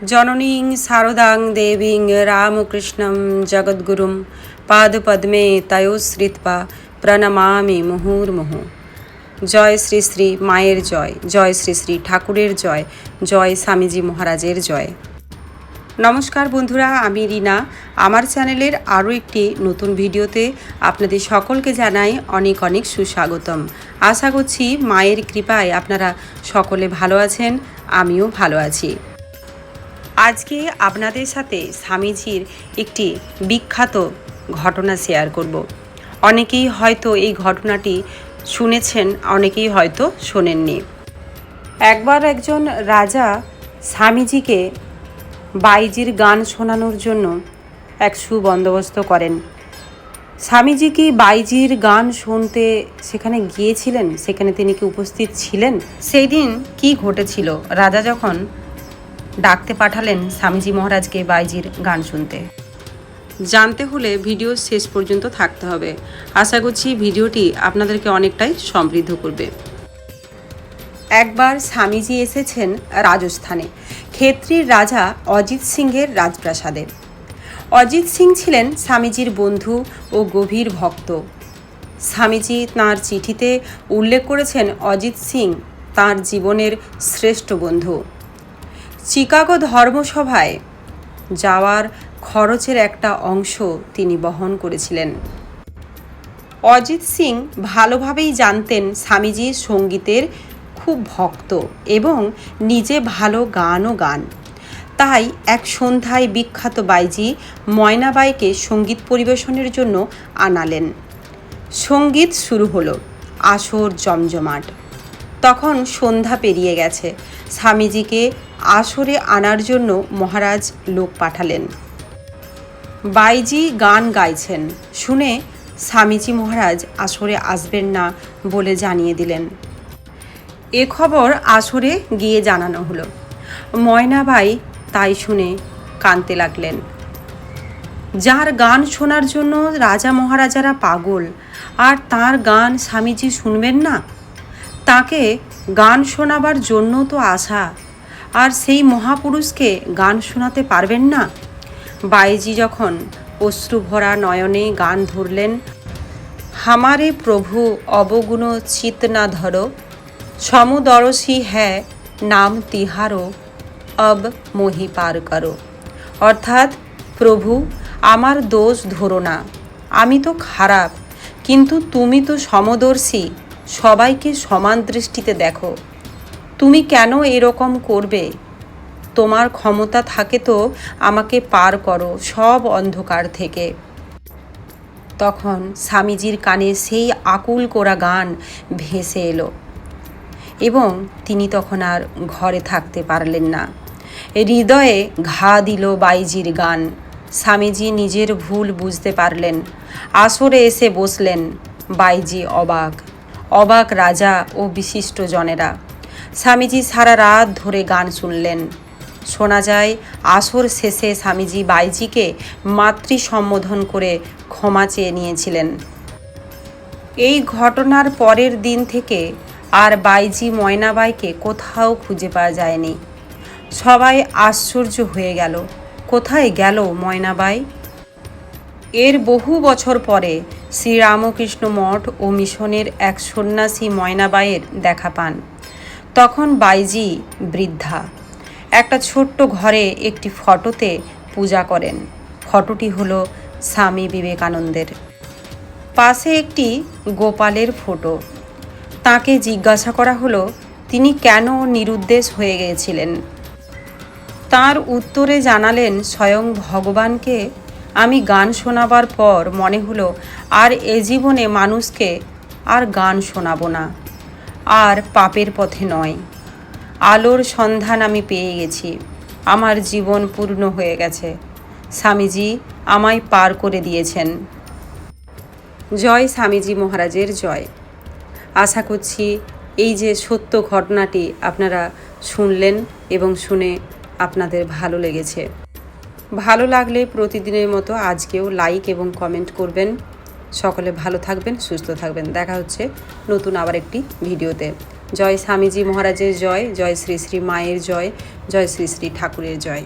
জননীং শারদাং দেবীং রামকৃষ্ণং জগদ্গুরুম পাদপদ্মে তয়োশ্রিত্বা প্রণমামি মুহুর্মুহু জয় শ্রী শ্রী মায়ের জয় জয় শ্রী শ্রী ঠাকুরের জয় জয় স্বামীজি মহারাজের জয়। নমস্কার বন্ধুরা, আমি রিনা। আমার চ্যানেলের আরও একটি নতুন ভিডিওতে আপনাদের সকলকে জানাই অনেক অনেক সুস্বাগতম। আশা করছি মায়ের কৃপায় আপনারা সকলে ভালো আছেন, আমিও ভালো আছি। আজকে আপনাদের সাথে স্বামীজির একটি বিখ্যাত ঘটনা শেয়ার করব। অনেকেই হয়তো এই ঘটনাটি শুনেছেন, অনেকেই হয়তো শোনেননি। একবার একজন রাজা স্বামীজিকে বাইজির গান শোনানোর জন্য এক সুবন্দোবস্ত করেন। স্বামীজি কি বাইজির গান শুনতে সেখানে গিয়েছিলেন? সেখানে তিনি কি উপস্থিত ছিলেন? সেই দিন কি ঘটেছিল? রাজা যখন ডাকতে পাঠালেন স্বামীজি মহারাজকে বাইজির গান শুনতে। জানতে হলে ভিডিও শেষ পর্যন্ত থাকতে হবে। আশা করছি ভিডিওটি আপনাদেরকে অনেকটাই সমৃদ্ধ করবে। একবার স্বামীজি এসেছেন রাজস্থানে। ক্ষেত্রীর রাজা অজিত সিংহের রাজপ্রাসাদে। অজিত সিং ছিলেন স্বামীজির বন্ধু ও গভীর ভক্ত। স্বামীজি তাঁর চিঠিতে উল্লেখ করেছেন অজিত সিং তাঁর জীবনের শ্রেষ্ঠ বন্ধু। চিকাগো ধর্মসভায় যাওয়ার খরচের একটা অংশ তিনি বহন করেছিলেন। অজিত সিং ভালোভাবেই জানতেন স্বামীজি সঙ্গীতের খুব ভক্ত এবং নিজে ভালো গানও গান। তাই এক সন্ধ্যায় বিখ্যাত বাইজি ময়নাবাইকে সংগীত পরিবেশনের জন্য আনালেন। সংগীত শুরু হলো, আসর জমজমাট। তখন সন্ধ্যা পেরিয়ে গেছে। স্বামীজিকে আসরে আনার জন্য মহারাজ লোক পাঠালেন। বাইজি গান গাইছেন। শুনে স্বামীজি মহারাজ আসরে আসবেন না বলে জানিয়ে দিলেন। এ খবর আসরে গিয়ে জানানো হলো। ময়নাবাই তাই শুনে কাঁদতে লাগলেন। যার গান শোনার জন্য রাজা মহারাজারা পাগল, আর তার গান স্বামীজি শুনবেন না? তাকে গান শোনাবার জন্য তো আশা। আর সেই মহাপুরুষকে গান শোনাতে পারবেন না? বাইজি যখন অশ্রু ভরা নয়নে গান ধরলেন, হামারে প্রভু অবগুণ চিত না ধরো সমদরসী হ্যাঁ নাম তিহারো, অব মোহি পার করো। অর্থাৎ, প্রভু, আমার দোষ ধরো না। আমি তো খারাপ, কিন্তু তুমি তো সমদর্শী সবাইকে সমান দৃষ্টিতে দেখো। তুমি কেন এরকম করবে? তোমার ক্ষমতা থাকে তো আমাকে পার করো সব অন্ধকার থেকে। তখন স্বামীজির কানে সেই আকুল করা গান ভেসে এলো এবং তিনি তখন আর ঘরে থাকতে পারলেন না। হৃদয়ে ঘা দিল বাইজির গান। স্বামীজি নিজের ভুল বুঝতে পারলেন। আসরে এসে বসলেন। বাইজি অবাক। অবাক রাজা ও বিশিষ্ট জনেরা স্বামীজি সারা রাত ধরে গান শুনলেন। শোনা যায়, আসর শেষে স্বামীজি বাইজিকে মাতৃ সম্বোধন করে ক্ষমা চেয়ে নিয়েছিলেন। এই ঘটনার পরের দিন থেকে আর বাইজি ময়নাবাইকে কোথাও খুঁজে পাওয়া যায়নি। সবাই আশ্চর্য হয়ে গেল, কোথায় গেল ময়নাবাই? এর বহু বছর পরে শ্রীরামকৃষ্ণ মঠ ও মিশনের এক সন্ন্যাসী ময়নাবাইয়ের দেখা পান। তখন বাইজি বৃদ্ধা একটা ছোট্ট ঘরে একটি ফটোতে পূজা করেন। ফটোটি হলো স্বামী বিবেকানন্দের। পাশে একটি গোপালের ফটো। তাকে জিজ্ঞাসা করা হলো, তিনি কেন নিরুদ্দেশ হয়ে গিয়েছিলেন? তার উত্তরে জানালেন, স্বয়ং ভগবানকে আমি গান শোনাবার পর মনে হলো, আর এ জীবনে মানুষকে আর গান শোনাবো না। আর পাপের পথে নয়। আলোর সন্ধান আমি পেয়ে গেছি। আমার জীবন পূর্ণ হয়ে গেছে। স্বামীজি আমায় পার করে দিয়েছেন। জয় স্বামীজি মহারাজের জয়। আশা করছি এই যে সত্য ঘটনাটি আপনারা শুনলেন এবং শুনে আপনাদের ভালো লেগেছে। ভালো লাগলে প্রতিদিনের মতো আজকেও লাইক এবং কমেন্ট করবেন। সকলে ভালো থাকবেন, সুস্থ থাকবেন। দেখা হচ্ছে নতুন আবার একটি ভিডিওতে। জয় স্বামীজি মহারাজের জয় জয় শ্রী শ্রী মায়ের জয় জয় শ্রী শ্রী ঠাকুরের জয়।